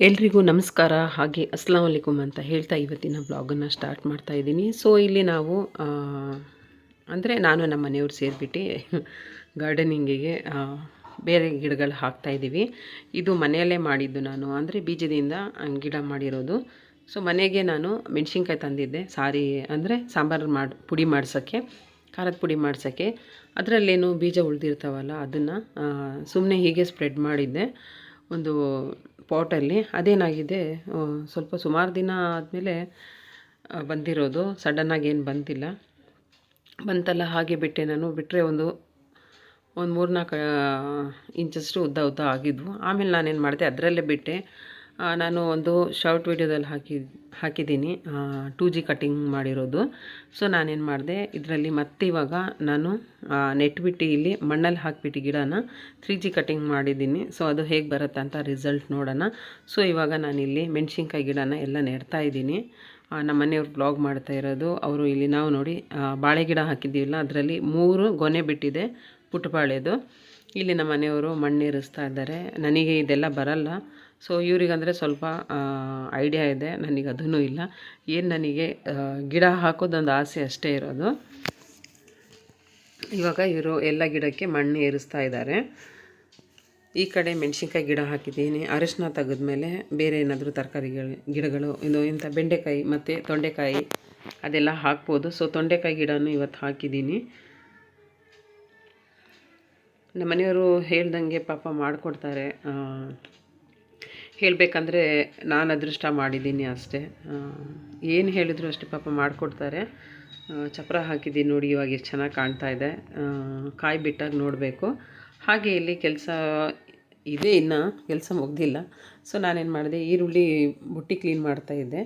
ಎಲ್ರಿಗೂ ನಮಸ್ಕಾರ. ಹಾಗೆ ಅಸ್ಲಾಂ ವಲೈಕುಮ್ ಅಂತ ಹೇಳ್ತಾ ಇವತ್ತಿನ ಬ್ಲಾಗನ್ನು ಸ್ಟಾರ್ಟ್ ಮಾಡ್ತಾ ಇದ್ದೀನಿ. ಸೊ ಇಲ್ಲಿ ನಾವು ಅಂದರೆ ನಾನು ನಮ್ಮ ಮನೆಯವ್ರು ಸೇರಿಬಿಟ್ಟು ಗಾರ್ಡನಿಂಗಿಗೆ ಬೇರೆ ಗಿಡಗಳು ಹಾಕ್ತಾ ಇದ್ದೀವಿ. ಇದು ಮನೆಯಲ್ಲೇ ಮಾಡಿದ್ದು ನಾನು. ಅಂದರೆ ಬೀಜದಿಂದ ಗಿಡ ಮಾಡಿರೋದು. ಸೊ ಮನೆಗೆ ನಾನು ಮೆಣಸಿನ್ಕಾಯಿ ತಂದಿದ್ದೆ. ಸಾರಿ, ಅಂದರೆ ಸಾಂಬಾರು ಮಾಡಿ, ಪುಡಿ ಮಾಡ್ಸೋಕ್ಕೆ, ಖಾರದ ಪುಡಿ ಮಾಡ್ಸೋಕ್ಕೆ. ಅದರಲ್ಲೇನು ಬೀಜ ಉಳಿದಿರ್ತಾವಲ್ಲ, ಅದನ್ನು ಸುಮ್ಮನೆ ಹೀಗೆ ಸ್ಪ್ರೆಡ್ ಮಾಡಿದ್ದೆ. ಒಂದು ಪಾಟಲ್ಲಿ ಅದೇನಾಗಿದೆ? ಸ್ವಲ್ಪ ಸುಮಾರು ದಿನ ಆದಮೇಲೆ ಬಂದಿರೋದು. ಸಡನ್ನಾಗಿ ಏನು ಬಂದಿಲ್ಲ. ಬಂತಲ್ಲ, ಹಾಗೆ ಬಿಟ್ಟೆ ನಾನು. ಬಿಟ್ಟರೆ ಒಂದು ಒಂದು ಮೂರ್ನಾಲ್ಕು ಇಂಚಷ್ಟು ಉದ್ದ ಉದ್ದ ಆಗಿದ್ವು. ಆಮೇಲೆ ನಾನೇನು ಮಾಡಿದೆ, ಅದರಲ್ಲೇ ಬಿಟ್ಟೆ. ನಾನು ಒಂದು ಶಾರ್ಟ್ ವಿಡಿಯೋದಲ್ಲಿ ಹಾಕಿ, ಹಾಕಿದ್ದೀನಿ. ಟೂ ಜಿ ಕಟ್ಟಿಂಗ್ ಮಾಡಿರೋದು. ಸೊ ನಾನೇನು ಮಾಡಿದೆ, ಇದರಲ್ಲಿ ಮತ್ತೆ ಇವಾಗ ನಾನು ನೆಟ್ಬಿಟ್ಟು ಇಲ್ಲಿ ಮಣ್ಣಲ್ಲಿ ಹಾಕಿಬಿಟ್ಟು ಗಿಡನ ತ್ರೀ ಜಿ ಕಟ್ಟಿಂಗ್ ಮಾಡಿದ್ದೀನಿ. ಸೊ ಅದು ಹೇಗೆ ಬರುತ್ತೆ ಅಂತ ರಿಸಲ್ಟ್ ನೋಡೋಣ. ಸೊ ಇವಾಗ ನಾನಿಲ್ಲಿ ಮೆಣಸಿನ್ಕಾಯಿ ಗಿಡನ ಎಲ್ಲ ನೆಡ್ತಾ ಇದ್ದೀನಿ. ನಮ್ಮ ಮನೆಯವ್ರು ಬ್ಲಾಗ್ ಮಾಡ್ತಾ ಇರೋದು. ಅವರು ಇಲ್ಲಿ ನಾವು ನೋಡಿ ಬಾಳೆ ಗಿಡ ಹಾಕಿದ್ದೀವಲ್ಲ, ಅದರಲ್ಲಿ ಮೂರು ಗೊನೆ ಬಿಟ್ಟಿದೆ ಪುಟ್ಟಬಾಳೆದು ಇಲ್ಲಿ ನಮ್ಮ ಮನೆಯವರು ಮಣ್ಣು ಏರಿಸ್ತಾ ಇದ್ದಾರೆ. ನನಗೆ ಇದೆಲ್ಲ ಬರಲ್ಲ. ಸೊ ಇವರಿಗಂದರೆ ಸ್ವಲ್ಪ ಐಡಿಯಾ ಇದೆ. ನನಗೆ ಅದೂ ಇಲ್ಲ. ಏನು ನನಗೆ ಗಿಡ ಹಾಕೋದೊಂದು ಆಸೆ ಅಷ್ಟೇ ಇರೋದು. ಇವಾಗ ಇವರು ಎಲ್ಲ ಗಿಡಕ್ಕೆ ಮಣ್ಣು ಏರಿಸ್ತಾ ಇದ್ದಾರೆ ಈ ಕಡೆ ಮೆಣಸಿನ್ಕಾಯಿ ಗಿಡ ಹಾಕಿದ್ದೀನಿ. ಅರಿಶಿನ ತೆಗೆದ್ಮೇಲೆ ಬೇರೆ ಏನಾದರೂ ತರಕಾರಿಗಳು ಗಿಡಗಳು, ಇದು ಇಂಥ ಬೆಂಡೆಕಾಯಿ ಮತ್ತು ತೊಂಡೆಕಾಯಿ ಅದೆಲ್ಲ ಹಾಕ್ಬೋದು. ಸೊ ತೊಂಡೆಕಾಯಿ ಗಿಡನೂ ಇವತ್ತು ಹಾಕಿದ್ದೀನಿ. ನಮ್ಮ ಮನೆಯವರು ಹೇಳ್ದಂಗೆ ಪಾಪ ಮಾಡಿಕೊಡ್ತಾರೆ. ಹೇಳಬೇಕಂದ್ರೆ ನಾನು ಅದೃಷ್ಟ ಮಾಡಿದ್ದೀನಿ ಅಷ್ಟೇ. ಏನು ಹೇಳಿದ್ರು ಅಷ್ಟೇ ಪಾಪ ಮಾಡಿಕೊಡ್ತಾರೆ. ಚಪ್ಪರ ಹಾಕಿದ್ದೀನಿ ನೋಡಿ, ಇವಾಗ ಎಷ್ಟು ಚೆನ್ನಾಗಿ ಕಾಣ್ತಾ ಇದೆ. ಕಾಯಿ ಬಿಟ್ಟಾಗ ನೋಡಬೇಕು. ಹಾಗೆ ಇಲ್ಲಿ ಕೆಲಸ ಇದೆ ಇನ್ನು, ಕೆಲಸ ಮುಗ್ದಿಲ್ಲ. ಸೊ ನಾನೇನು ಮಾಡಿದೆ, ಈರುಳ್ಳಿ ಬುಟ್ಟಿ ಕ್ಲೀನ್ ಮಾಡ್ತಾ ಇದ್ದೆ.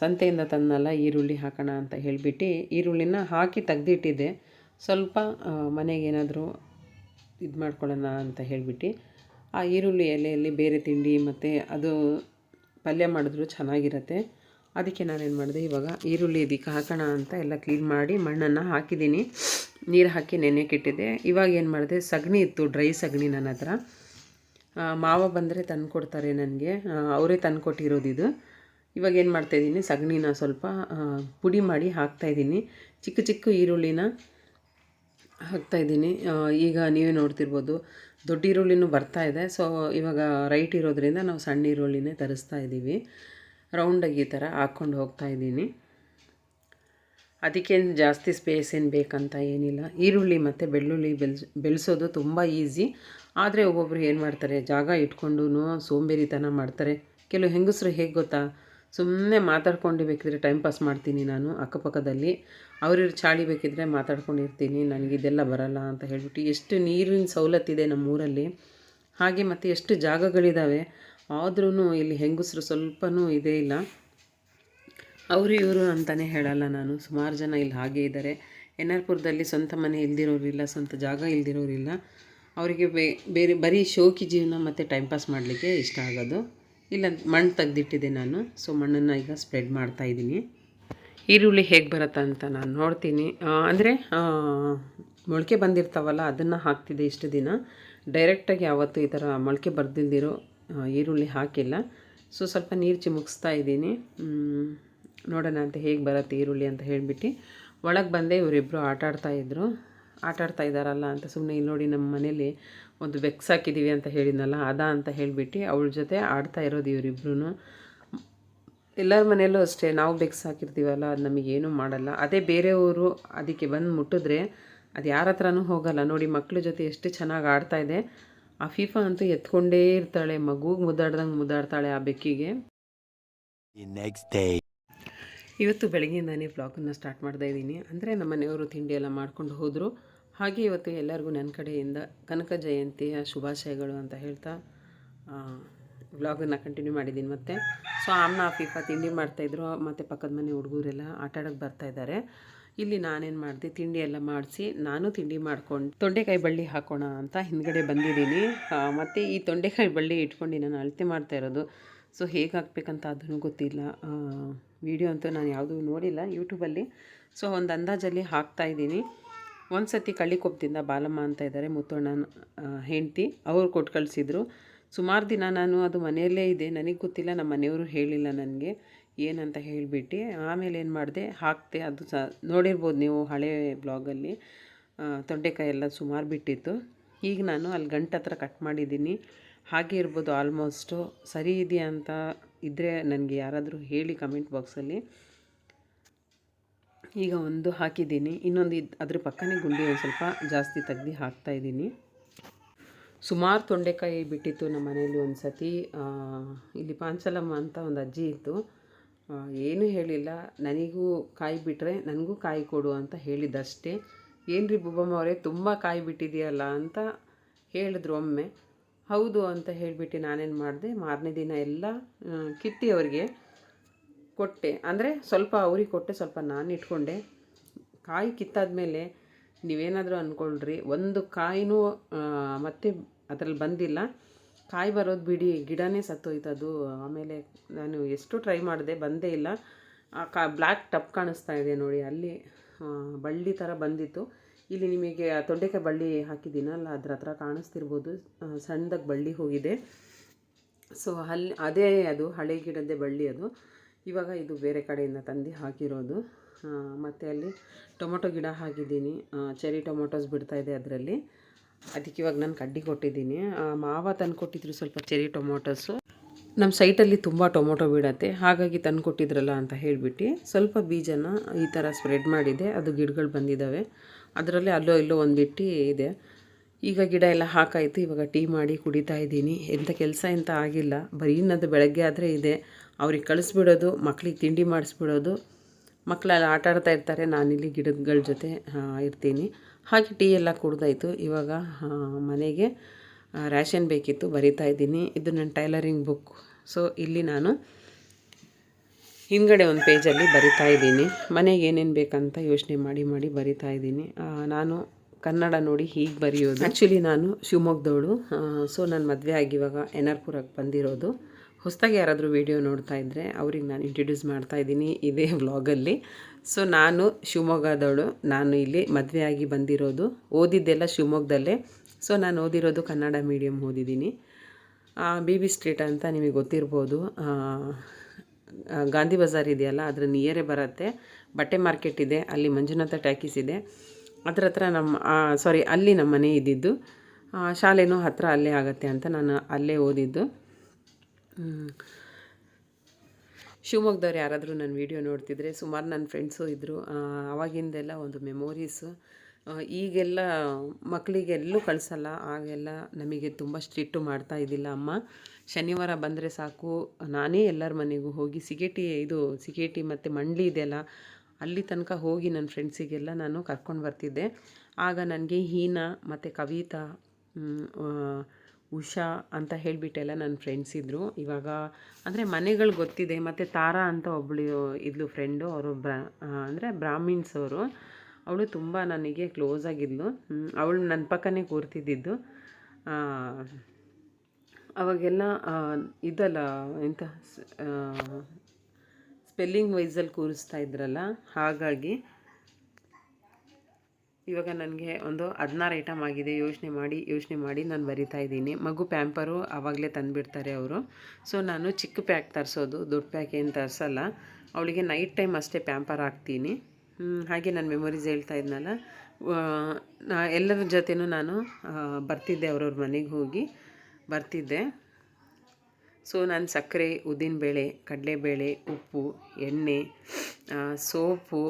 ಸಂತೆಯಿಂದ ತಂದಲ್ಲ ಈರುಳ್ಳಿ ಹಾಕೋಣ ಅಂತ ಹೇಳಿಬಿಟ್ಟು ಈರುಳ್ಳಿನ ಹಾಕಿ ತೆಗ್ದಿಟ್ಟಿದ್ದೆ. ಸ್ವಲ್ಪ ಮನೆಗೆ ಮನೆಗೇನಾದರೂ ಇದು ಮಾಡ್ಕೊಳ್ಳೋಣ ಅಂತ ಹೇಳಿಬಿಟ್ಟು ಆ ಈರುಳ್ಳಿ ಎಲೆಯಲ್ಲಿ ಬೇರೆ ತಿಂಡಿ ಮತ್ತು ಅದು ಪಲ್ಯ ಮಾಡಿದ್ರು ಚೆನ್ನಾಗಿರತ್ತೆ. ಅದಕ್ಕೆ ನಾನೇನು ಮಾಡಿದೆ, ಇವಾಗ ಈರುಳ್ಳಿ ಇದಕ್ಕೆ ಹಾಕೋಣ ಅಂತ ಎಲ್ಲ ಕ್ಲೀನ್ ಮಾಡಿ ಮಣ್ಣನ್ನು ಹಾಕಿದ್ದೀನಿ. ನೀರು ಹಾಕಿ ನೆನೆಯಕ್ಕಿಟ್ಟಿದ್ದೆ ಇವಾಗ ಏನು ಮಾಡಿದೆ, ಸಗಣಿ ಇತ್ತು ಡ್ರೈ ಸಗಣಿ ನನ್ನ ಹತ್ರ. ಮಾವ ಬಂದರೆ ತಂದು ಕೊಡ್ತಾರೆ ನನಗೆ. ಅವರೇ ತಂದು ಕೊಟ್ಟಿರೋದು ಇವಾಗ ಏನು ಮಾಡ್ತಾಯಿದ್ದೀನಿ ಸಗಣಿನ ಸ್ವಲ್ಪ ಪುಡಿ ಮಾಡಿ ಹಾಕ್ತಾಯಿದ್ದೀನಿ ಚಿಕ್ಕ ಚಿಕ್ಕ ಈರುಳ್ಳಿನ ಹಾಕ್ತಾಯಿದ್ದೀನಿ ಈಗ ನೀವೇ ನೋಡ್ತಿರ್ಬೋದು, ದೊಡ್ಡ ಈರುಳ್ಳಿನೂ ಬರ್ತಾ ಇದೆ. ಸೊ ಇವಾಗ ರೈಟ್ ಇರೋದ್ರಿಂದ ನಾವು ಸಣ್ಣ ಈರುಳ್ಳಿನೇ ತರಿಸ್ತಾ ಇದ್ದೀವಿ. ರೌಂಡಾಗಿ ಈ ಥರ ಹಾಕ್ಕೊಂಡು ಹೋಗ್ತಾ ಇದ್ದೀನಿ. ಅದಕ್ಕೇನು ಜಾಸ್ತಿ ಸ್ಪೇಸ್ ಏನು ಬೇಕಂತ ಏನಿಲ್ಲ. ಈರುಳ್ಳಿ ಮತ್ತು ಬೆಳ್ಳುಳ್ಳಿ ಬೆಳ್ಸಿ, ಬೆಳೆಸೋದು ತುಂಬ ಈಸಿ ಆದರೆ ಒಬ್ಬೊಬ್ರು ಏನು ಮಾಡ್ತಾರೆ, ಜಾಗ ಇಟ್ಕೊಂಡು ಸೋಂಬೇರಿತನ ಮಾಡ್ತಾರೆ. ಕೆಲವು ಹೆಂಗಸರು ಹೇಗೆ ಗೊತ್ತಾ? ಸುಮ್ಮನೆ ಮಾತಾಡ್ಕೊಂಡು ಬೇಕಿದ್ರೆ ಟೈಮ್ ಪಾಸ್ ಮಾಡ್ತೀನಿ ನಾನು ಅಕ್ಕಪಕ್ಕದಲ್ಲಿ. ಅವ್ರಿವ್ರು ಚಾಳಿ ಬೇಕಿದ್ರೆ ಮಾತಾಡ್ಕೊಂಡಿರ್ತೀನಿ, ನನಗೆ ಇದೆಲ್ಲ ಬರಲ್ಲ ಅಂತ ಹೇಳ್ಬಿಟ್ಟು ಎಷ್ಟು ನೀರಿನ ಸವಲತ್ತಿದೆ ನಮ್ಮೂರಲ್ಲಿ. ಹಾಗೆ ಮತ್ತು ಎಷ್ಟು ಜಾಗಗಳಿದ್ದಾವೆ ಆದ್ರೂ ಇಲ್ಲಿ ಹೆಂಗಸರು ಸ್ವಲ್ಪನೂ ಇದೇ ಇಲ್ಲ. ಅವರು ಇವರು ಅಂತಲೇ ಹೇಳಲ್ಲ ನಾನು. ಸುಮಾರು ಜನ ಇಲ್ಲಿ ಹಾಗೆ ಇದ್ದಾರೆ ಎನ್ ಆರ್ ಪುರದಲ್ಲಿ ಸ್ವಂತ ಮನೆ ಇಲ್ದಿರೋರಿಲ್ಲ, ಸ್ವಂತ ಜಾಗ ಇಲ್ದಿರೋರಿಲ್ಲ. ಅವರಿಗೆ ಬೇರೆ ಬರೀ ಶೋಕಿ ಜೀವನ ಮತ್ತು ಟೈಮ್ ಪಾಸ್ ಮಾಡಲಿಕ್ಕೆ ಇಷ್ಟ ಆಗೋದು. ಇಲ್ಲ ಮಣ್ಣು ತೆಗೆದಿಟ್ಟಿದ್ದೆ ನಾನು. ಸೊ ಮಣ್ಣನ್ನು ಈಗ ಸ್ಪ್ರೆಡ್ ಮಾಡ್ತಾ ಇದ್ದೀನಿ. ಈರುಳ್ಳಿ ಹೇಗೆ ಬರುತ್ತೆ ಅಂತ ನಾನು ನೋಡ್ತೀನಿ. ಅಂದರೆ ಮೊಳಕೆ ಬಂದಿರ್ತಾವಲ್ಲ ಅದನ್ನು ಹಾಕ್ತಿದ್ದೆ ಇಷ್ಟು ದಿನ. ಡೈರೆಕ್ಟಾಗಿ ಯಾವತ್ತೂ ಈ ಥರ ಮೊಳಕೆ ಬರ್ದಿಲ್ದಿರೋ ಆ, ಈರುಳ್ಳಿ ಹಾಕಿಲ್ಲ. ಸೊ ಸ್ವಲ್ಪ ನೀರು ಚಿಮುಕ್ಸ್ತಾ ಇದ್ದೀನಿ. ನೋಡೋಣ ಅಂತ ಹೇಗೆ ಬರುತ್ತೆ ಈರುಳ್ಳಿ ಅಂತ ಹೇಳಿಬಿಟ್ಟು. ಒಳಗೆ ಬಂದೆ ಇವರಿಬ್ಬರು ಆಟ ಆಡ್ತಾ ಇದ್ರು ಆಟ ಆಡ್ತಾ ಇದ್ದಾರಲ್ಲ ಅಂತ ಸುಮ್ಮನೆ ಇಲ್ಲಿ ನೋಡಿ ನಮ್ಮ ಮನೇಲಿ ಒಂದು ಬೆಕ್ಸ್ ಹಾಕಿದ್ದೀವಿ ಅಂತ ಹೇಳಿದ್ನಲ್ಲ ಅದ ಅಂತ ಹೇಳಿಬಿಟ್ಟು ಅವಳ ಜೊತೆ ಆಡ್ತಾ ಇರೋದು ಇವರಿಬ್ರು ಎಲ್ಲರ ಮನೆಯಲ್ಲೂ ಅಷ್ಟೇ ನಾವು ಬೆಕ್ಸ್ ಹಾಕಿರ್ತೀವಲ್ಲ ಅದು ನಮಗೇನು ಮಾಡಲ್ಲ. ಅದೇ ಬೇರೆಯವರು ಅದಕ್ಕೆ ಬಂದು ಮುಟ್ಟಿದ್ರೆ ಅದು ಯಾರ ಹತ್ರನೂ ಹೋಗಲ್ಲ. ನೋಡಿ ಮಕ್ಕಳ ಜೊತೆ ಎಷ್ಟು ಚೆನ್ನಾಗಿ ಆಡ್ತಾ ಇದೆ. ಆ ಫೀಫಾ ಅಂತೂ ಎತ್ಕೊಂಡೇ ಇರ್ತಾಳೆ ಮಗುಗೆ ಮುದ್ದಾಡ್ದಂಗೆ ಮುದ್ದಾಡ್ತಾಳೆ ಆ ಬೆಕ್ಕಿಗೆ. ಇವತ್ತು ಬೆಳಗ್ಗೆಯಿಂದಾನೇ ಬ್ಲಾಗನ್ನು ಸ್ಟಾರ್ಟ್ ಮಾಡ್ತಾ ಇದ್ದೀನಿ. ಅಂದರೆ ನಮ್ಮ ಮನೆಯವರು ತಿಂಡಿ ಎಲ್ಲ ಮಾಡ್ಕೊಂಡು ಹೋದರು. ಹಾಗೆ ಇವತ್ತು ಎಲ್ಲರಿಗೂ ನನ್ನ ಕಡೆಯಿಂದ ಕನಕ ಜಯಂತಿಯ ಶುಭಾಶಯಗಳು ಅಂತ ಹೇಳ್ತಾ ವ್ಲಾಗನ್ನು ಕಂಟಿನ್ಯೂ ಮಾಡಿದ್ದೀನಿ ಮತ್ತೆ. ಸೊ ಆಮ್ನ ಆಫೀಫಾ ತಿಂಡಿ ಮಾಡ್ತಾಯಿದ್ರು ಮತ್ತು ಪಕ್ಕದ ಮನೆ ಹುಡುಗರೆಲ್ಲ ಆಟ ಆಡೋಕ್ಕೆ ಬರ್ತಾಯಿದ್ದಾರೆ ಇಲ್ಲಿ ನಾನೇನು ಮಾಡಿದೆ, ತಿಂಡಿ ಎಲ್ಲ ಮಾಡಿಸಿ, ನಾನು ತಿಂಡಿ ಮಾಡ್ಕೊಂಡು ತೊಂಡೆಕಾಯಿ ಬಳ್ಳಿ ಹಾಕೋಣ ಅಂತ ಹಿಂದ್ಗಡೆ ಬಂದಿದ್ದೀನಿ. ಮತ್ತು ಈ ತೊಂಡೆಕಾಯಿ ಬಳ್ಳಿ ಇಟ್ಕೊಂಡು ನಾನು ಅಳತೆ ಮಾಡ್ತಾ ಇರೋದು. ಸೊ ಹೇಗೆ ಹಾಕ್ಬೇಕಂತ ಅದನ್ನು ಗೊತ್ತಿಲ್ಲ. ವಿಡಿಯೋ ಅಂತೂ ನಾನು ಯಾವುದೂ ನೋಡಿಲ್ಲ ಯೂಟ್ಯೂಬಲ್ಲಿ ಸೊ ಒಂದು ಅಂದಾಜಲ್ಲಿ ಹಾಕ್ತಾ ಇದ್ದೀನಿ. ಒಂದು ಸತಿ ಕಳ್ಳಿಕೊಪ್ಪದಿಂದ ಬಾಲಮ್ಮ ಅಂತ ಇದ್ದಾರೆ ಮುತ್ತೋಣ್ಣ ಹೆಂಡತಿ. ಅವರು ಕೊಟ್ಟು ಕಳಿಸಿದ್ರು. ಸುಮಾರು ದಿನ ನಾನು ಅದು ಮನೆಯಲ್ಲೇ ಇದೆ ನನಗೆ ಗೊತ್ತಿಲ್ಲ, ನಮ್ಮ ಮನೆಯವರು ಹೇಳಿಲ್ಲ ನನಗೆ. ಏನಂತ ಹೇಳಿಬಿಟ್ಟು ಆಮೇಲೆ ಏನು ಮಾಡಿದೆ ಹಾಕ್ತೆ ಅದು ಸಹ ನೋಡಿರ್ಬೋದು ನೀವು ಹಳೆ ಬ್ಲಾಗಲ್ಲಿ ತೊಂಡೆಕಾಯಿ ಎಲ್ಲ ಸುಮಾರು ಬಿಟ್ಟಿತ್ತು. ಈಗ ನಾನು ಅಲ್ಲಿ ಗಂಟು ಹತ್ರ ಕಟ್ ಮಾಡಿದ್ದೀನಿ. ಹಾಗೆ ಇರ್ಬೋದು ಆಲ್ಮೋಸ್ಟು. ಸರಿ ಇದೆಯಾ ಅಂತ ಇದ್ದರೆ ನನಗೆ ಯಾರಾದರೂ ಹೇಳಿ ಕಮೆಂಟ್ ಬಾಕ್ಸಲ್ಲಿ. ಈಗ ಒಂದು ಹಾಕಿದ್ದೀನಿ. ಇನ್ನೊಂದು ಇದು ಅದ್ರ ಪಕ್ಕನೇ ಗುಂಡಿ ಒಂದು ಸ್ವಲ್ಪ ಜಾಸ್ತಿ ತೆಗ್ದು ಹಾಕ್ತಾಯಿದ್ದೀನಿ ಸುಮಾರು ತೊಂಡೆಕಾಯಿ ಬಿಟ್ಟಿತ್ತು ನಮ್ಮ ಮನೆಯಲ್ಲಿ ಒಂದು ಸತಿ ಇಲ್ಲಿ ಪಾಂಚಲಮ್ಮ ಅಂತ ಒಂದು ಅಜ್ಜಿ ಇತ್ತು. ಏನೂ ಹೇಳಿಲ್ಲ. ನನಗೂ ಕಾಯಿ ಬಿಟ್ಟರೆ ನನಗೂ ಕಾಯಿ ಕೊಡು ಅಂತ ಹೇಳಿದ್ದಷ್ಟೇ ಏನು ರೀ ಬುಬ್ಬಮ್ಮ ಅವರೇ, ತುಂಬ ಕಾಯಿ ಬಿಟ್ಟಿದೆಯಲ್ಲ ಅಂತ ಹೇಳಿದ್ರು ಒಮ್ಮೆ. ಹೌದು ಅಂತ ಹೇಳಿಬಿಟ್ಟು ನಾನೇನು ಮಾಡಿದೆ, ಮಾರನೇ ದಿನ ಎಲ್ಲ ಕಿತ್ತಿ ಅವರಿಗೆ ಕೊಟ್ಟೆ. ಅಂದರೆ ಸ್ವಲ್ಪ ಅವ್ರಿಗೆ ಕೊಟ್ಟೆ, ಸ್ವಲ್ಪ ನಾನು ಇಟ್ಕೊಂಡೆ. ಕಾಯಿ ಕಿತ್ತಾದ್ಮೇಲೆ ನೀವೇನಾದರೂ ಅಂದ್ಕೊಳ್ರಿ ಒಂದು ಕಾಯಿನೂ ಮತ್ತೆ ಅದರಲ್ಲಿ ಬಂದಿಲ್ಲ. ಕಾಯಿ ಬರೋದು ಬಿಡಿ, ಗಿಡನೇ ಸತ್ತೋಯ್ತದು. ಆಮೇಲೆ ನಾನು ಎಷ್ಟು ಟ್ರೈ ಮಾಡಿದೆ, ಬಂದೇ ಇಲ್ಲ. ಆ ಕಾ, ಬ್ಲ್ಯಾಕ್ ಟಪ್ ಕಾಣಿಸ್ತಾ ಇದೆ ನೋಡಿ, ಅಲ್ಲಿ ಬಳ್ಳಿ ಥರ ಬಂದಿತ್ತು. ಇಲ್ಲಿ ನಿಮಗೆ ತೊಂಡೆಕಾಯಿ ಬಳ್ಳಿ ಹಾಕಿದ್ದೀನಲ್ಲ, ಅದ್ರ ಹತ್ರ ಕಾಣಿಸ್ತಿರ್ಬೋದು. ಸಣ್ಣದಾಗಿ ಬಳ್ಳಿ ಹೋಗಿದೆ. ಸೊ, ಅಲ್ಲಿ, ಅದೇ ಅದು, ಹಳೆ ಗಿಡದ್ದೇ ಬಳ್ಳಿ ಅದು. ಇವಾಗ ಇದು ಬೇರೆ ಕಡೆಯಿಂದ ತಂದು ಹಾಕಿರೋದು. ಮತ್ತು ಅಲ್ಲಿ ಟೊಮೊಟೊ ಗಿಡ ಹಾಕಿದ್ದೀನಿ. ಚೆರಿ ಟೊಮೊಟೊಸ್ ಬಿಡ್ತಾಯಿದೆ ಅದರಲ್ಲಿ. ಅದಕ್ಕೆ ಇವಾಗ ನಾನು ಕಡ್ಡಿ ಕೊಟ್ಟಿದ್ದೀನಿ. ಮಾವ ತಂದು ಕೊಟ್ಟಿದ್ರು ಸ್ವಲ್ಪ ಚೆರಿ ಟೊಮೊಟೊಸು ನಮ್ಮ ಸೈಟಲ್ಲಿ ತುಂಬ ಟೊಮೊಟೊ ಬಿಡತ್ತೆ. ಹಾಗಾಗಿ ತಂದು ಕೊಟ್ಟಿದ್ರಲ್ಲ ಅಂತ ಹೇಳಿಬಿಟ್ಟು ಸ್ವಲ್ಪ ಬೀಜನ ಈ ಥರ ಸ್ಪ್ರೆಡ್ ಮಾಡಿದೆ. ಅದು ಗಿಡಗಳು ಬಂದಿದ್ದಾವೆ ಅದರಲ್ಲಿ ಅಲ್ಲೋ ಇಲ್ಲೋ ಒಂದು ಬಿಟ್ಟು ಇದೆ. ಈಗ ಗಿಡ ಎಲ್ಲ ಹಾಕಾಯಿತು. ಇವಾಗ ಟೀ ಮಾಡಿ ಕುಡಿತಾ ಇದ್ದೀನಿ. ಎಂಥ ಕೆಲಸ ಎಂತ ಆಗಿಲ್ಲ. ಬರೀ ಬೆಳಗ್ಗೆ ಆದರೆ ಇದೆ. ಅವ್ರಿಗೆ ಕಳಿಸ್ಬಿಡೋದು, ಮಕ್ಳಿಗೆ ತಿಂಡಿ ಮಾಡಿಸ್ಬಿಡೋದು. ಮಕ್ಕಳೆಲ್ಲ ಆಟ ಆಡ್ತಾ ಇರ್ತಾರೆ. ನಾನಿಲ್ಲಿ ಗಿಡಗಳ ಜೊತೆ ಇರ್ತೀನಿ. ಹಾಗೆ ಟೀ ಎಲ್ಲ ಕುಡ್ದಾಯಿತು. ಇವಾಗ ಮನೆಗೆ ರ್ಯಾಷನ್ ಬೇಕಿತ್ತು. ಬರಿತಾ ಇದ್ದೀನಿ. ಇದು ನನ್ನ ಟೈಲರಿಂಗ್ ಬುಕ್. ಸೊ, ಇಲ್ಲಿ ನಾನು ಹಿಂದ್ಗಡೆ ಒಂದು ಪೇಜಲ್ಲಿ ಬರಿತಾ ಇದ್ದೀನಿ. ಮನೆಗೆ ಏನೇನು ಬೇಕಂತ ಯೋಚನೆ ಮಾಡಿ ಮಾಡಿ ಬರಿತಾ ಇದ್ದೀನಿ. ನಾನು ಕನ್ನಡ ನೋಡಿ ಹೀಗೆ ಬರೆಯೋದು. ಆ್ಯಕ್ಚುಲಿ ನಾನು ಶಿವಮೊಗ್ಗದವಳು. ಸೊ, ನಾನು ಮದುವೆ ಆಗಿವಾಗ ಎನ್ ಆರ್ ಪುರಕ್ಕೆ ಬಂದಿರೋದು. ಹೊಸದಾಗಿ ಯಾರಾದರೂ ವೀಡಿಯೋ ನೋಡ್ತಾ ಇದ್ದರೆ ಅವ್ರಿಗೆ ನಾನು ಇಂಟ್ರಡ್ಯೂಸ್ ಮಾಡ್ತಾ ಇದ್ದೀನಿ ಇದೇ ವ್ಲಾಗಲ್ಲಿ ಸೊ ನಾನು ಶಿವಮೊಗ್ಗದವಳು. ನಾನು ಇಲ್ಲಿ ಮದುವೆಯಾಗಿ ಬಂದಿರೋದು. ಓದಿದ್ದೆಲ್ಲ ಶಿವಮೊಗ್ಗದಲ್ಲೇ. ಸೊ ನಾನು ಓದಿರೋದು ಕನ್ನಡ ಮೀಡಿಯಮ್ ಓದಿದ್ದೀನಿ. ಬಿ ಬಿ ಸ್ಟ್ರೀಟ್ ಅಂತ ನಿಮಗೆ ಗೊತ್ತಿರ್ಬೋದು. ಗಾಂಧಿ ಬಜಾರ್ ಇದೆಯಲ್ಲ, ಅದರ ನಿಯರೇ ಬರುತ್ತೆ. ಬಟ್ಟೆ ಮಾರ್ಕೆಟ್ ಇದೆ, ಅಲ್ಲಿ ಮಂಜುನಾಥ ಟ್ಯಾಕೀಸ್ ಇದೆ. ಅದ್ರ ಹತ್ರ ನಮ್ಮ ಸಾರಿ ಅಲ್ಲಿ ನಮ್ಮ ಮನೆ ಇದ್ದಿದ್ದು ಶಾಲೆನೂ ಹತ್ತಿರ ಅಲ್ಲೇ ಆಗುತ್ತೆ ಅಂತ ನಾನು ಅಲ್ಲೇ ಓದಿದ್ದು. ಶಿವಮೊಗ್ಗದವ್ರು ಯಾರಾದರೂ ನನ್ನ ವೀಡಿಯೋ ನೋಡ್ತಿದ್ರೆ ಸುಮಾರು ನನ್ನ ಫ್ರೆಂಡ್ಸು ಇದ್ದರು ಆವಾಗಿಂದೆಲ್ಲ ಒಂದು ಮೆಮೊರೀಸು ಈಗೆಲ್ಲ ಮಕ್ಕಳಿಗೆಲ್ಲೂ ಕಳಿಸಲ್ಲ. ಆಗೆಲ್ಲ ನಮಗೆ ತುಂಬ ಸ್ಟ್ರಿಕ್ಟು ಮಾಡ್ತಾ ಇದ್ದಿಲ್ಲ ಅಮ್ಮ. ಶನಿವಾರ ಬಂದರೆ ಸಾಕು. ನಾನೇ ಎಲ್ಲರ ಮನೆಗೂ ಹೋಗಿ ಸಿಗೇಟಿ, ಇದು ಸಿಗೇಟಿ ಮತ್ತು ಮಂಡ್ಲಿ ಇದೆಯಲ್ಲ, ಅಲ್ಲಿ ತನಕ ಹೋಗಿ ನನ್ನ ಫ್ರೆಂಡ್ಸಿಗೆಲ್ಲ ನಾನು ಕರ್ಕೊಂಡು ಬರ್ತಿದ್ದೆ. ಆಗ ನನಗೆ ಹೀನಾ ಮತ್ತು ಕವಿತಾ ಉಷಾ ಅಂತ ಹೇಳಿಬಿಟ್ಟೆಲ್ಲ ನನ್ನ ಫ್ರೆಂಡ್ಸ್ ಇದ್ದರು ಇವಾಗ ಅಂದರೆ ಮನೆಗಳು ಗೊತ್ತಿದೆ, ಮತ್ತು ತಾರಾ ಅಂತ ಒಬ್ಬಳು ಇದ್ಲು ಫ್ರೆಂಡು ಅವರು ಬ್ರಾ ಅಂದರೆ ಬ್ರಾಹ್ಮಿಣ್ಸ್ ಅವರು. ಅವಳು ತುಂಬ ನನಗೆ ಕ್ಲೋಸ್ ಆಗಿದ್ಲು. ಅವಳು ನನ್ನ ಪಕ್ಕನೇ ಕೂರ್ತಿದ್ದಿದ್ದು. ಅವಾಗೆಲ್ಲ ಇದಲ್ಲ ಸ್- ಸ್ಪೆಲ್ಲಿಂಗ್ ವೈಸಲ್ಲಿ ಕೂರಿಸ್ತಾ ಇದ್ರಲ್ಲ, ಹಾಗಾಗಿ. ಇವಾಗ ನನಗೆ ಒಂದು ಹದಿನಾರು ಐಟಮ್ ಆಗಿದೆ. ಯೋಚನೆ ಮಾಡಿ ಯೋಚನೆ ಮಾಡಿ ನಾನು ಬರಿತಾ ಇದ್ದೀನಿ. ಮಗು ಪ್ಯಾಂಪರು ಆವಾಗಲೇ ತಂದುಬಿಡ್ತಾರೆ ಅವರು. ಸೊ ನಾನು ಚಿಕ್ಕ ಪ್ಯಾಕ್ ತರಿಸೋದು. ದೊಡ್ಡ ಪ್ಯಾಕ್ ಏನು ತರಿಸಲ್ಲ. ಅವಳಿಗೆ ನೈಟ್ ಟೈಮ್ ಅಷ್ಟೇ ಪ್ಯಾಂಪರ್ ಹಾಕ್ತೀನಿ. ಹಾಗೆ ನಾನು ಮೆಮೊರೀಸ್ ಹೇಳ್ತಾ ಇದ್ನಲ್ಲ. ಎಲ್ಲರ ಜೊತೆನೂ ನಾನು ಬರ್ತಿದ್ದೆ ಅವ್ರವ್ರ ಮನೆಗೆ ಹೋಗಿ. ಬರ್ತಿದ್ದೆ. ಸೊ ನಾನು ಸಕ್ಕರೆ ಉದ್ದಿನಬೇಳೆ ಕಡಲೆಬೇಳೆ, ಉಪ್ಪು, ಎಣ್ಣೆ ಸೋಪು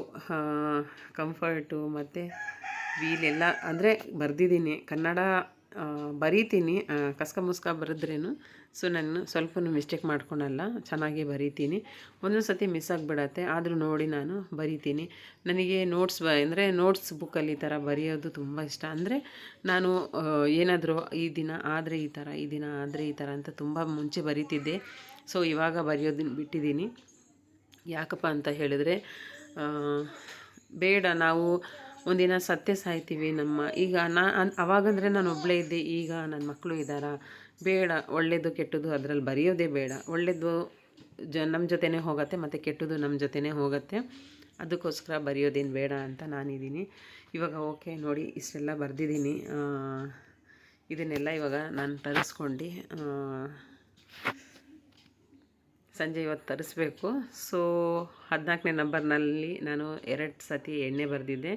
ಕಂಫರ್ಟು ಮತ್ತು ವೀಲ್ ಎಲ್ಲ ಅಂದರೆ ಬರೆದಿದ್ದೀನಿ. ಕನ್ನಡ ಬರೀತೀನಿ. ಕಸ್ಕ ಮುಸ್ಕ ಬರೆದ್ರೇನು? ಸೊ, ನಾನು ಸ್ವಲ್ಪ ಮಿಸ್ಟೇಕ್ ಮಾಡ್ಕೊಳಲ್ಲ ಚೆನ್ನಾಗಿ ಬರೀತೀನಿ. ಒಂದೊಂದು ಸತಿ ಮಿಸ್ ಆಗಿಬಿಡತ್ತೆ. ಆದರೂ ನೋಡಿ ನಾನು ಬರೀತೀನಿ. ನನಗೆ ನೋಟ್ಸ್ ಬ, ಅಂದರೆ ನೋಟ್ಸ್ ಬುಕ್ಕಲ್ಲಿ ಈ ಥರ ಬರೆಯೋದು ತುಂಬ ಇಷ್ಟ. ಅಂದರೆ ನಾನು ಏನಾದರೂ ಈ ದಿನ ಆದರೆ ಈ ಥರ ಈ ದಿನ ಆದರೆ ಈ ಥರ ಅಂತ ತುಂಬ ಮುಂಚೆ ಬರೀತಿದ್ದೆ. ಸೊ, ಇವಾಗ ಬರೆಯೋದನ್ನ ಬಿಟ್ಟಿದ್ದೀನಿ. ಯಾಕಪ್ಪ ಅಂತ ಹೇಳಿದ್ರೆ ಬೇಡ ನಾವು ಒಂದಿನ ಸತ್ಯ ಸಾಯ್ತೀವಿ ನಮ್ಮ. ಈಗ ನಾ, ಅನ್- ಅವಾಗಂದರೆ ನಾನು ಒಬ್ಬಳೇ ಇದ್ದೆ, ಈಗ ನನ್ನ ಮಕ್ಕಳು ಇದ್ದಾರಾ. ಬೇಡ ಒಳ್ಳೆಯದು ಕೆಟ್ಟದ್ದು ಅದರಲ್ಲಿ ಬರೆಯೋದೇ ಬೇಡ. ಒಳ್ಳೆಯದು ಜ ನಮ್ಮ ಜೊತೆನೇ ಹೋಗುತ್ತೆ ಮತ್ತು ಕೆಟ್ಟದ್ದು ನಮ್ಮ ಜೊತೆನೇ ಹೋಗುತ್ತೆ. ಅದಕ್ಕೋಸ್ಕರ ಬರೆಯೋದೇನು ಬೇಡ ಅಂತ ನಾನಿದ್ದೀನಿ. ಇವಾಗ ಓಕೆ ನೋಡಿ, ಇಷ್ಟೆಲ್ಲ ಬರೆದಿದ್ದೀನಿ. ಇದನ್ನೆಲ್ಲ ಇವಾಗ ನಾನು ತರಿಸ್ಕೊಂಡು. ಸಂಜೆ ಇವತ್ತು ತರಿಸ್ಬೇಕು. ಸೊ ಹದಿನಾಲ್ಕನೇ ನಂಬರ್ನಲ್ಲಿ ನಾನು ಎರಡು ಸತಿ ಎಣ್ಣೆ ಬರೆದಿದ್ದೆ.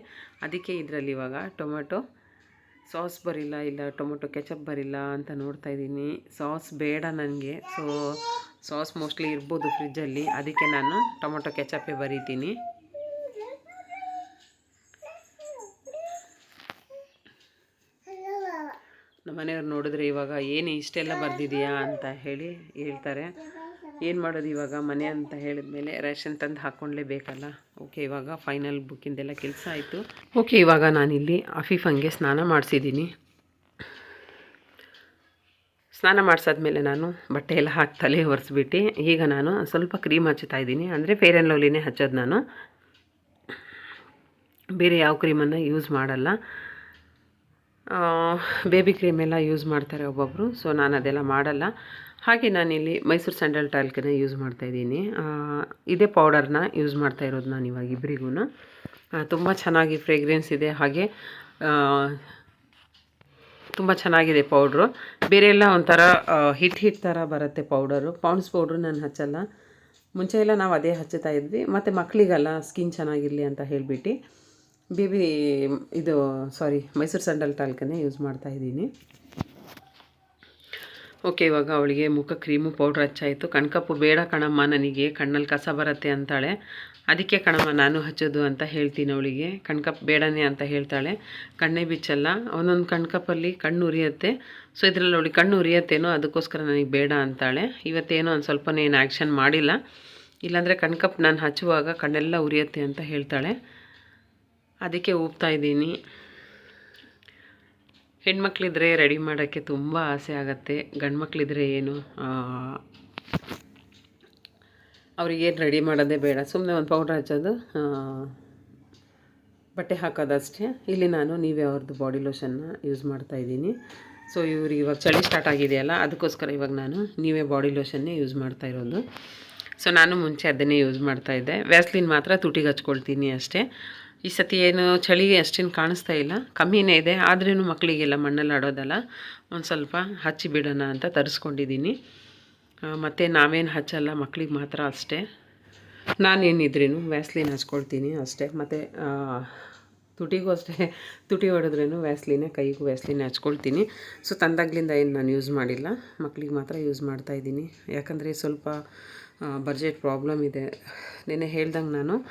ಅದಕ್ಕೆ ಇದರಲ್ಲಿ ಇವಾಗ ಟೊಮೊಟೊ ಸಾಸ್ ಬರಿಲ್ಲ ಇಲ್ಲ ಟೊಮೊಟೊ ಕೆಚಪ್ ಬರಿಲ್ಲ ಅಂತ ನೋಡ್ತಾ ಇದ್ದೀನಿ. ಸಾಸ್ ಬೇಡ ನನಗೆ. ಸೊ ಸಾಸ್ ಮೋಸ್ಟ್ಲಿ ಇರ್ಬೋದು ಫ್ರಿಜ್ಜಲ್ಲಿ. ಅದಕ್ಕೆ ನಾನು ಟೊಮೊಟೊ ಕೆಚಪ್ಪೇ ಬರೀತೀನಿ. ನಮ್ಮ ಮನೆಯವ್ರು ನೋಡಿದ್ರೆ ಇವಾಗ ಏನು ಇಷ್ಟೆಲ್ಲ ಬರೆದಿದೆಯಾ ಅಂತ ಹೇಳಿ ಹೇಳ್ತಾರೆ. ಏನು ಮಾಡೋದು ಇವಾಗ? ಮನೆ ಅಂತ ಹೇಳಿದ ಮೇಲೆ ರೇಷನ್ ತಂದು ಹಾಕ್ಕೊಳ್ಳೇಬೇಕಲ್ಲ ಓಕೆ, ಇವಾಗ ಫೈನಲ್ ಬುಕ್ಕಿಂದೆಲ್ಲ ಕೆಲಸ ಆಯಿತು. ಓಕೆ, ಇವಾಗ ನಾನಿಲ್ಲಿ ಅಫೀಫಂಗೆ ಸ್ನಾನ ಮಾಡಿಸಿದ್ದೀನಿ. ಸ್ನಾನ ಮಾಡಿಸಾದ್ಮೇಲೆ ನಾನು ಬಟ್ಟೆ ಎಲ್ಲ ಹಾಕಿ ತಲೆ ಒರೆಸ್ಬಿಟ್ಟು ಈಗ ನಾನು ಸ್ವಲ್ಪ ಕ್ರೀಮ್ ಹಚ್ಚುತ್ತಾ ಇದ್ದೀನಿ. ಅಂದರೆ ಫೇರ್ ಆ್ಯಂಡ್ ಲವ್ಲಿನೇ ಹಚ್ಚೋದು ನಾನು. ಬೇರೆ ಯಾವ ಕ್ರೀಮನ್ನು ಯೂಸ್ ಮಾಡಲ್ಲ. ಬೇಬಿ ಕ್ರೀಮ್ ಎಲ್ಲ ಯೂಸ್ ಮಾಡ್ತಾರೆ ಒಬ್ಬೊಬ್ಬರು ಸೊ ನಾನು ಅದೆಲ್ಲ ಮಾಡಲ್ಲ. ಹಾಗೆ ನಾನಿಲ್ಲಿ ಮೈಸೂರು ಸ್ಯಾಂಡಲ್ ಟಾಲ್ಕನ್ನ ಯೂಸ್ ಮಾಡ್ತಾಯಿದ್ದೀನಿ ಇದೇ ಪೌಡರ್ನ ಯೂಸ್ ಮಾಡ್ತಾ ಇರೋದು ನಾನು ಇವಾಗ ಇಬ್ಬರಿಗೂ ತುಂಬ ಚೆನ್ನಾಗಿ ಫ್ರೇಗ್ರೆನ್ಸ್ ಇದೆ, ಹಾಗೆ ತುಂಬ ಚೆನ್ನಾಗಿದೆ ಪೌಡ್ರು. ಬೇರೆ ಎಲ್ಲ ಒಂಥರ ಹಿಟ್ ಹಿಟ್ ಥರ ಬರುತ್ತೆ ಪೌಡರು. ಪೌಂಡ್ಸ್ ಪೌಡ್ರು ನಾನು ಹಚ್ಚಲ್ಲ. ಮುಂಚೆ ಎಲ್ಲ ನಾವು ಅದೇ ಹಚ್ಚುತ್ತಾ ಇದ್ವಿ. ಮತ್ತು ಮಕ್ಕಳಿಗೆಲ್ಲ, ಸ್ಕಿನ್ ಚೆನ್ನಾಗಿರಲಿ ಅಂತ ಹೇಳಿಬಿಟ್ಟು ಬೇಬಿ, ಇದು ಸಾರಿ ಮೈಸೂರು ಸ್ಯಾಂಡಲ್ ಟಾಲ್ಕನ್ನೇ ಯೂಸ್ ಮಾಡ್ತಾ ಇದ್ದೀನಿ. ಓಕೆ, ಇವಾಗ ಅವಳಿಗೆ ಮುಖ ಕ್ರೀಮು ಪೌಡ್ರ್ ಹಚ್ಚಾಯಿತು. ಕಣ್ಕಪ್ಪು, ಬೇಡ ಕಣಮ್ಮ, ನನಗೆ ಕಣ್ಣಲ್ಲಿ ಕಸ ಬರುತ್ತೆ ಅಂತಾಳೆ. ಅದಕ್ಕೆ ಕಣಮ್ಮ, ನಾನು ಹಚ್ಚೋದು ಅಂತ ಹೇಳ್ತೀನಿ ಅವಳಿಗೆ. ಕಣ್ಕಪ್ಪು ಬೇಡನೇ ಅಂತ ಹೇಳ್ತಾಳೆ. ಕಣ್ಣೇ ಬಿಚ್ಚಲ್ಲ. ಒಂದೊಂದು ಕಣ್ಕಪ್ಪಲ್ಲಿ ಕಣ್ಣು ಉರಿಯುತ್ತೆ. ಸೊ, ಇದರಲ್ಲಿ ಅವಳಿಗೆ ಕಣ್ಣು ಉರಿಯತ್ತೇನೋ ಅದಕ್ಕೋಸ್ಕರ ನನಗೆ ಬೇಡ ಅಂತಾಳೆ. ಇವತ್ತೇನೋ ಒಂದು ಸ್ವಲ್ಪನೇ ಏನು ಆ್ಯಕ್ಷನ್ ಮಾಡಿಲ್ಲ. ಇಲ್ಲಾಂದರೆ ಕಣ್ಕಪ್ಪು ನಾನು ಹಚ್ಚುವಾಗ ಕಣ್ಣೆಲ್ಲ ಉರಿಯುತ್ತೆ ಅಂತ ಹೇಳ್ತಾಳೆ. ಅದಕ್ಕೆ ಇದ್ದೀನಿ. ಹೆಣ್ಮಕ್ಳಿದ್ರೆ ರೆಡಿ ಮಾಡೋಕ್ಕೆ ತುಂಬ ಆಸೆ ಆಗುತ್ತೆ. ಗಂಡು ಮಕ್ಕಳಿದ್ರೆ ಏನು ಅವ್ರಿಗೇನು ರೆಡಿ ಮಾಡೋದೇ ಬೇಡ. ಸುಮ್ಮನೆ ಒಂದು ಪೌಡ್ರ್ ಹಚ್ಚೋದು ಬಟ್ಟೆ ಹಾಕೋದಷ್ಟೇ. ಇಲ್ಲಿ ನಾನು ನೀವೇ ಅವ್ರದ್ದು ಬಾಡಿ ಲೋಷನ್ನ ಯೂಸ್ ಮಾಡ್ತಾ ಇದ್ದೀನಿ. ಸೊ ಇವ್ರಿಗೆ ಇವಾಗ ಚಳಿ ಸ್ಟಾರ್ಟ್ ಆಗಿದೆಯಲ್ಲ, ಅದಕ್ಕೋಸ್ಕರ ಇವಾಗ ನಾನು ನೀವೇ ಬಾಡಿ ಲೋಷನ್ನೇ ಯೂಸ್ ಮಾಡ್ತಾ ಇರೋದು. ಸೊ ನಾನು ಮುಂಚೆ ಅದನ್ನೇ ಯೂಸ್ ಮಾಡ್ತಾಯಿದ್ದೆ ವ್ಯಾಸ್ಲಿನ್ ಮಾತ್ರ ತುಟಿಗೆ ಹಚ್ಕೊಳ್ತೀನಿ ಅಷ್ಟೇ. ಈ ಸತಿ ಏನು ಚಳಿ ಅಷ್ಟೇನು ಕಾಣಿಸ್ತಾ ಇಲ್ಲ. ಕಮ್ಮಿನೇ ಇದೆ. ಆದ್ರೂ ಮಕ್ಕಳಿಗೆಲ್ಲ ಮಣ್ಣಲ್ಲಿ ಆಡೋದಲ್ಲ. ಒಂದು ಸ್ವಲ್ಪ ಹಚ್ಚಿ ಬಿಡೋಣ ಅಂತ ತರಿಸ್ಕೊಂಡಿದ್ದೀನಿ. ಮತ್ತು ನಾವೇನು ಹಚ್ಚಲ್ಲ. ಮಕ್ಕಳಿಗೆ ಮಾತ್ರ ಅಷ್ಟೇ. ನಾನೇನಿದ್ರೇನು? ವ್ಯಾಸ್ಲಿನ್ ಹಚ್ಕೊಳ್ತೀನಿ ಅಷ್ಟೇ. ಮತ್ತು ತುಟಿಗೂ ಅಷ್ಟೇ. ತುಟಿ ಹೊಡೆದ್ರೇನು ವ್ಯಾಸ್ಲಿನೇ, ಕೈಗೂ ವ್ಯಾಸ್ಲಿನೇ ಹಚ್ಕೊಳ್ತೀನಿ. ಸೊ, ತಂದಾಗ್ಲಿಂದ ಏನು ನಾನು ಯೂಸ್ ಮಾಡಿಲ್ಲ. ಮಕ್ಕಳಿಗೆ ಮಾತ್ರ ಯೂಸ್ ಮಾಡ್ತಾ ಇದ್ದೀನಿ. ಯಾಕಂದರೆ ಸ್ವಲ್ಪ ಬಜೆಟ್ ಪ್ರಾಬ್ಲಮ್ ಇದೆ. ನೆನ್ನೆ ಹೇಳ್ದಂಗೆ ನಾನು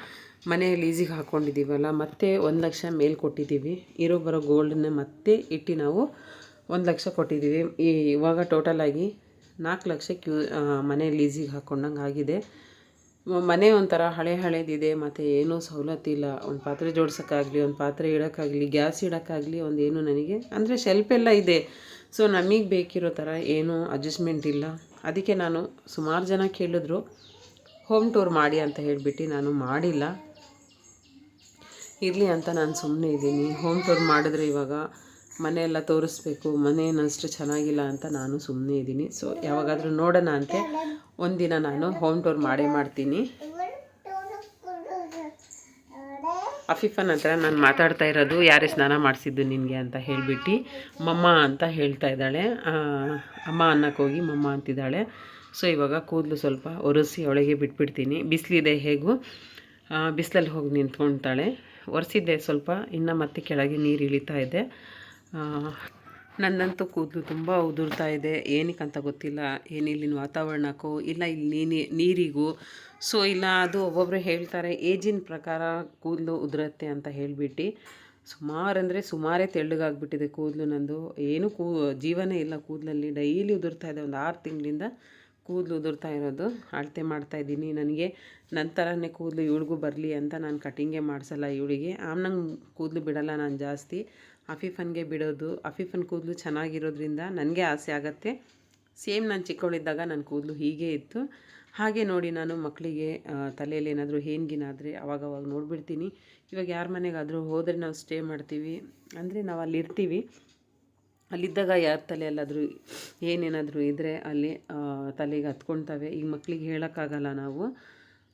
ಮನೆಯಲ್ಲಿ ಈಸಿಗೆ ಹಾಕ್ಕೊಂಡಿದ್ದೀವಲ್ಲ ಮತ್ತೆ ಒಂದು ಲಕ್ಷ ಮೇಲೆ ಕೊಟ್ಟಿದ್ದೀವಿ ಇರೋ ಬರೋ ಗೋಲ್ಡನ್ನ ಮತ್ತೆ ಇಟ್ಟು ನಾವು ಒಂದು ಲಕ್ಷ ಕೊಟ್ಟಿದ್ದೀವಿ ಈ ಇವಾಗ ಟೋಟಲಾಗಿ ನಾಲ್ಕು ಲಕ್ಷ ಕ್ಯೂ ಮನೆ ಈಸಿಗೆ ಹಾಕ್ಕೊಂಡಂಗೆ ಆಗಿದೆ. ಮನೆ ಒಂಥರ ಹಳೆ ಹಳೇದಿದೆ, ಮತ್ತು ಏನೂ ಸವಲತ್ತಿಲ್ಲ. ಒಂದು ಪಾತ್ರೆ ಜೋಡಿಸೋಕ್ಕಾಗಲಿ, ಒಂದು ಪಾತ್ರೆ ಇಡೋಕ್ಕಾಗಲಿ, ಗ್ಯಾಸ್ ಇಡೋಕ್ಕಾಗಲಿ ಒಂದು ಏನು ನನಗೆ, ಅಂದರೆ ಶೆಲ್ಫ್ ಎಲ್ಲ ಇದೆ. ಸೊ ನಮಗೆ ಬೇಕಿರೋ ಥರ ಏನೂ ಅಡ್ಜಸ್ಟ್ಮೆಂಟ್ ಇಲ್ಲ. ಅದಕ್ಕೆ ನಾನು ಸುಮಾರು ಜನ ಕೇಳಿದ್ರು ಹೋಮ್ ಟೂರ್ ಮಾಡಿ ಅಂತ ಹೇಳಿಬಿಟ್ಟು ನಾನು ಮಾಡಿಲ್ಲ. ಇರಲಿ ಅಂತ ನಾನು ಸುಮ್ಮನೆ ಇದ್ದೀನಿ. ಹೋಮ್ ಟೂರ್ ಮಾಡಿದ್ರೆ ಇವಾಗ ಮನೆಯೆಲ್ಲ ತೋರಿಸ್ಬೇಕು, ಮನೆ ಅಷ್ಟು ಚೆನ್ನಾಗಿಲ್ಲ ಅಂತ ನಾನು ಸುಮ್ಮನೆ ಇದ್ದೀನಿ. ಸೊ ಯಾವಾಗಾದರೂ ನೋಡೋಣ ಅಂತೆ. ಒಂದಿನ ನಾನು ಹೋಮ್ ಟೂರ್ ಮಾಡೇ ಮಾಡ್ತೀನಿ. ಅಫೀಫನ್ ಹತ್ರ ನಾನು ಮಾತಾಡ್ತಾ ಇರೋದು, ಯಾರೇ ಸ್ನಾನ ಮಾಡಿಸಿದ್ದು ನಿನಗೆ ಅಂತ ಹೇಳಿಬಿಟ್ಟು ಮಮ್ಮ ಅಂತ ಹೇಳ್ತಾ ಇದ್ದಾಳೆ. ಅಮ್ಮ ಅನ್ನಕ್ಕೆ ಹೋಗಿ ಮಮ್ಮ ಅಂತಿದ್ದಾಳೆ. ಸೊ ಇವಾಗ ಕೂದಲು ಸ್ವಲ್ಪ ಒರೆಸಿ ಒಳಗೆ ಬಿಟ್ಬಿಡ್ತೀನಿ. ಬಿಸಿಲಿದೆ ಹೇಗೂ? ಬಿಸಿಲಲ್ಲಿ ಹೋಗಿ ನಿಂತ್ಕೊಳ್ತಾಳೆ ಒರೆಸಿದ್ದೆ ಸ್ವಲ್ಪ, ಇನ್ನು ಮತ್ತೆ ಕೆಳಗೆ ನೀರು ಇಳಿತಾ ಇದೆ. ನನ್ನಂತೂ ಕೂದಲು ತುಂಬ ಉದುರ್ತಾ ಇದೆ. ಏನಕ್ಕಂತ ಗೊತ್ತಿಲ್ಲ. ಏನಿಲ್ಲಿನ ವಾತಾವರಣಕ್ಕೂ, ಇಲ್ಲ ಇಲ್ಲಿ ನೀನಿ, ನೀರಿಗೂ. ಸೊ ಇಲ್ಲ, ಅದು ಒಬ್ಬೊಬ್ಬರು ಹೇಳ್ತಾರೆ, ಏಜಿನ ಪ್ರಕಾರ ಕೂದಲು ಉದುರತ್ತೆ ಅಂತ ಹೇಳಿಬಿಟ್ಟು. ಸುಮಾರು ಅಂದರೆ ಸುಮಾರೇ ತೆಳ್ಳಗಾಗ್ಬಿಟ್ಟಿದೆ ಕೂದಲು ನಂದು. ಏನು ಕೂ, ಜೀವನೇ ಇಲ್ಲ ಕೂದಲಲ್ಲಿ. ಡೈಲಿ ಉದುರ್ತಾ ಇದೆ, ಒಂದು ಆರು ತಿಂಗಳಿಂದ. ಕೂದಲು ಉದುರ್ತಾ ಇರೋದು, ಅಳತೆ ಮಾಡ್ತಾ ಇದ್ದೀನಿ. ನನಗೆ ನನ್ನ ಥರನೇ ಕೂದಲು ಇವಳಿಗೂ ಬರಲಿ ಅಂತ ನಾನು ಕಟಿಂಗೇ ಮಾಡಿಸಲ್ಲ ಇವಳಿಗೆ. ಆಮ್ನಂಗೆ ಕೂದಲು ಬಿಡಲ್ಲ ನಾನು ಜಾಸ್ತಿ. ಅಫೀಫನ್ಗೆ ಬಿಡೋದು, ಅಫೀಫನ್ ಕೂದಲು ಚೆನ್ನಾಗಿರೋದ್ರಿಂದ ನನಗೆ ಆಸೆ ಆಗುತ್ತೆ. ಸೇಮ್ ನಾನು ಚಿಕ್ಕವಳಿದ್ದಾಗ ನನ್ನ ಕೂದಲು ಹೀಗೆ ಇತ್ತು. ಹಾಗೆ ನೋಡಿ ನಾನು ಮಕ್ಕಳಿಗೆ ತಲೆಯಲ್ಲಿ ಏನಾದರೂ ಹೇನ್ಗಿನಾದರೆ ಅವಾಗವಾಗ ನೋಡಿಬಿಡ್ತೀನಿ. ಇವಾಗ ಯಾರ ಮನೆಗಾದರೂ ಹೋದರೆ ನಾವು ಸ್ಟೇ ಮಾಡ್ತೀವಿ. ಅಂದರೆ ನಾವು ಅಲ್ಲಿ ಇರ್ತೀವಿ ಅಲ್ಲಿದ್ದಾಗ ಯಾರ ತಲೆಯಲ್ಲಾದರೂ ಏನೇನಾದರೂ ಇದ್ದರೆ ಅಲ್ಲಿ ತಲೆಗೆ ಹತ್ಕೊಳ್ತವೆ. ಈಗ ಮಕ್ಕಳಿಗೆ ಹೇಳೋಕ್ಕಾಗಲ್ಲ ನಾವು.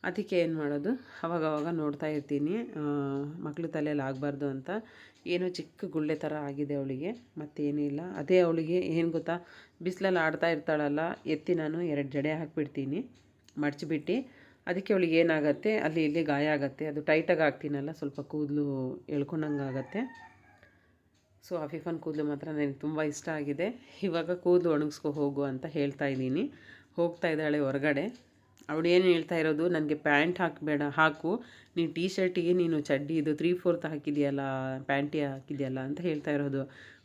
ಅದಕ್ಕೆ ಏನು ಮಾಡೋದು? ಅವಾಗವಾಗ ನೋಡ್ತಾ ಇರ್ತೀನಿ. ಮಕ್ಕಳು ತಲೆಯಲ್ಲಿ ಆಗಬಾರ್ದು ಅಂತ. ಏನೋ ಚಿಕ್ಕ ಗುಳ್ಳೆ ಥರ ಆಗಿದೆ ಅವಳಿಗೆ. ಮತ್ತೇನಿಲ್ಲ ಅದೇ ಅವಳಿಗೆ ಏನು ಗೊತ್ತಾ? ಬಿಸಿಲಲ್ಲಿ ಆಡ್ತಾ ಇರ್ತಾಳಲ್ಲ. ಎತ್ತಿ ನಾನು ಎರಡು ಜಡೆ ಹಾಕಿಬಿಡ್ತೀನಿ. ಮಡಚಿಬಿಟ್ಟು ಅದಕ್ಕೆ ಅವಳಿಗೆ ಏನಾಗುತ್ತೆ? ಅಲ್ಲಿ ಇಲ್ಲಿ ಗಾಯ ಆಗುತ್ತೆ. ಅದು ಟೈಟಾಗಿ ಹಾಕ್ತೀನಲ್ಲ. ಸ್ವಲ್ಪ ಕೂದಲು ಎಳ್ಕೊಂಡಂಗೆ ಆಗುತ್ತೆ ಸೊ ಅಫಿಫನ್ ಕೂದಲು ಮಾತ್ರ ನನಗೆ ತುಂಬ ಇಷ್ಟ ಆಗಿದೆ. ಇವಾಗ ಕೂದಲು ಒಣಗಿಸ್ಕೊ ಹೋಗು ಅಂತ ಹೇಳ್ತಾ ಇದ್ದೀನಿ. ಹೋಗ್ತಾ ಇದ್ದಾಳೆ ಹೊರಗಡೆ. ಅವಳು ಏನು ಹೇಳ್ತಾ ಇರೋದು? ನನಗೆ ಪ್ಯಾಂಟ್ ಹಾಕಬೇಡ, ಹಾಕು. ನೀನು ಟೀ ಶರ್ಟಿಗೆ ನೀನು ಚಡ್ಡಿ ಇದು ತ್ರೀ ಫೋರ್ತ್ ಹಾಕಿದೆಯಲ್ಲ ಪ್ಯಾಂಟಿ ಹಾಕಿದೆಯಲ್ಲ ಅಂತ ಹೇಳ್ತಾ ಇರೋದು.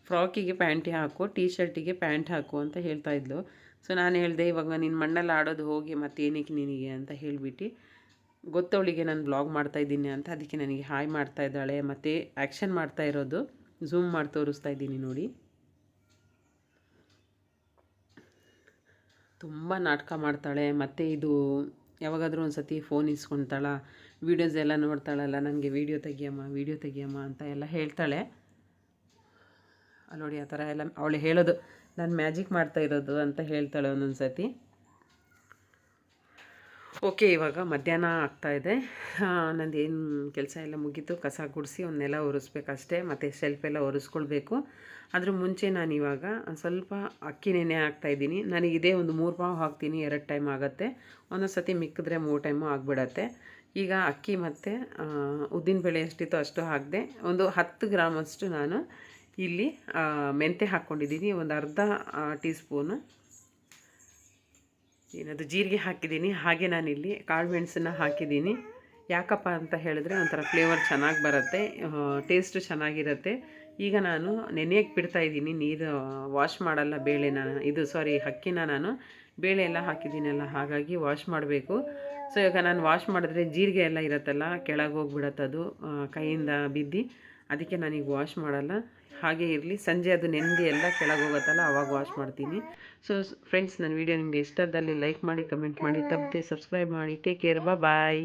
ಫ್ರಾಕಿಗೆ ಪ್ಯಾಂಟಿ ಹಾಕು ಟೀ ಶರ್ಟಿಗೆ ಪ್ಯಾಂಟ್ ಹಾಕು ಅಂತ ಹೇಳ್ತಾ ಇದ್ಲು. ಸೊ ನಾನು ಹೇಳಿದೆ, ಇವಾಗ ನಿನ್ನ ಮಣ್ಣಲ್ಲಿ ಆಡೋದು ಹೋಗಿ ಮತ್ತೇನಕ್ಕೆ ನಿನಗೆ? ಅಂತ ಹೇಳಿಬಿಟ್ಟು, ಗೊತ್ತವಳಿಗೆ ನಾನು ಬ್ಲಾಗ್ ಮಾಡ್ತಾಯಿದ್ದೀನಿ ಅಂತ, ಅದಕ್ಕೆ ನನಗೆ ಹಾಯ್ ಮಾಡ್ತಾ ಇದ್ದಾಳೆ, ಮತ್ತು ಆ್ಯಕ್ಷನ್ ಮಾಡ್ತಾ ಇರೋದು. ಝೂಮ್ ಮಾಡಿ ತೋರಿಸ್ತಾ ಇದ್ದೀನಿ ನೋಡಿ. ತುಂಬ ನಾಟಕ ಮಾಡ್ತಾಳೆ. ಮತ್ತು ಇದು ಯಾವಾಗಾದರೂ ಒಂದು ಸತಿ ಫೋನ್ ಇಸ್ಕೊತಾಳ. ವೀಡಿಯೋಸ್ ಎಲ್ಲ ನೋಡ್ತಾಳಲ್ಲ ನನಗೆ ವೀಡಿಯೋ ತೆಗಿಯಮ್ಮ ವೀಡಿಯೋ ತೆಗಿಯಮ್ಮ ಅಂತ ಎಲ್ಲ ಹೇಳ್ತಾಳೆ. ನೋಡಿ, ಆ ಥರ ಎಲ್ಲ ಅವಳು ಹೇಳೋದು. ನಾನು ಮ್ಯಾಜಿಕ್ ಮಾಡ್ತಾ ಇರೋದು ಅಂತ ಹೇಳ್ತಾಳೆ ಒಂದೊಂದು ಸತಿ ಓಕೆ, ಇವಾಗ ಮಧ್ಯಾಹ್ನ ಆಗ್ತಾಯಿದೆ ನಂದು ಏನು ಕೆಲಸ ಎಲ್ಲ ಮುಗೀತು, ಕಸ ಗುಡಿಸಿ ಒಂದು ನೆಲ ಒರೆಸ್ಬೇಕಷ್ಟೇ, ಮತ್ತು ಶೆಲ್ಫ್ ಎಲ್ಲ ಒರೆಸ್ಕೊಳ್ಬೇಕು. ಅದ್ರ ಮುಂಚೆ ನಾನು ಇವಾಗ ಸ್ವಲ್ಪ ಅಕ್ಕಿ ನೆನೆ ಹಾಕ್ತಾಯಿದ್ದೀನಿ ನನಗೆ ಇದೇ ಒಂದು ಮೂರು ಪಾವು ಹಾಕ್ತೀನಿ, ಎರಡು ಟೈಮ್ ಆಗುತ್ತೆ. ಒಂದೊಂದು ಸತಿ ಮಿಕ್ಕಿದ್ರೆ ಮೂರು ಟೈಮು ಆಗಿಬಿಡತ್ತೆ. ಈಗ ಅಕ್ಕಿ ಮತ್ತು ಉದ್ದಿನ ಬೇಳೆ ಎಷ್ಟಿತ್ತು ಅಷ್ಟು ಹಾಕಿದೆ. ಒಂದು ಹತ್ತು ಗ್ರಾಮಷ್ಟು ನಾನು ಇಲ್ಲಿ ಮೆಂತೆ ಹಾಕ್ಕೊಂಡಿದ್ದೀನಿ. ಒಂದು ಅರ್ಧ ಟೀ ಸ್ಪೂನು ಏನದು, ಜೀರಿಗೆ ಹಾಕಿದ್ದೀನಿ. ಹಾಗೆ ನಾನಿಲ್ಲಿ ಕಾಳು ಮೆಣಸನ್ನ ಹಾಕಿದ್ದೀನಿ. ಯಾಕಪ್ಪ ಅಂತ ಹೇಳಿದ್ರೆ ಒಂಥರ ಫ್ಲೇವರ್ ಚೆನ್ನಾಗಿ ಬರುತ್ತೆ ಟೇಸ್ಟು ಚೆನ್ನಾಗಿರುತ್ತೆ. ಈಗ ನಾನು ನೆನೆಯಕ್ಕೆ ಬಿಡ್ತಾ ಇದ್ದೀನಿ. ನೀರು ವಾಶ್ ಮಾಡಲ್ಲ ಬೇಳೆನ ಇದು ಸಾರಿ ಅಕ್ಕಿನ ನಾನು. ಬೇಳೆ ಎಲ್ಲ ಹಾಕಿದ್ದೀನಲ್ಲ, ಹಾಗಾಗಿ ವಾಶ್ ಮಾಡಬೇಕು. ಸೊ ಇವಾಗ ನಾನು ವಾಶ್ ಮಾಡಿದ್ರೆ ಜೀರಿಗೆ ಎಲ್ಲ ಇರುತ್ತಲ್ಲ, ಕೆಳಗೆ ಹೋಗ್ಬಿಡತ್ತೆ ಅದು ಕೈಯಿಂದ ಬಿದ್ದು. ಅದಕ್ಕೆ ನಾನೀಗ ವಾಶ್ ಮಾಡಲ್ಲ. ಹಾಗೆ ಇರಲಿ. ಸಂಜೆ ಅದು ನೆನೆದು ಎಲ್ಲ ಕೆಳಗೆ ಹೋಗುತ್ತಲ್ಲ ಅವಾಗ ವಾಶ್ ಮಾಡ್ತೀನಿ. ಸೊ ಫ್ರೆಂಡ್ಸ್ ನನ್ನ ವೀಡಿಯೋ ನಿಮಗೆ ಇಷ್ಟದಲ್ಲಿ ಲೈಕ್ ಮಾಡಿ ಕಮೆಂಟ್ ಮಾಡಿ, ತಪ್ಪದೆ ಸಬ್ಸ್ಕ್ರೈಬ್ ಮಾಡಿ. Take care bye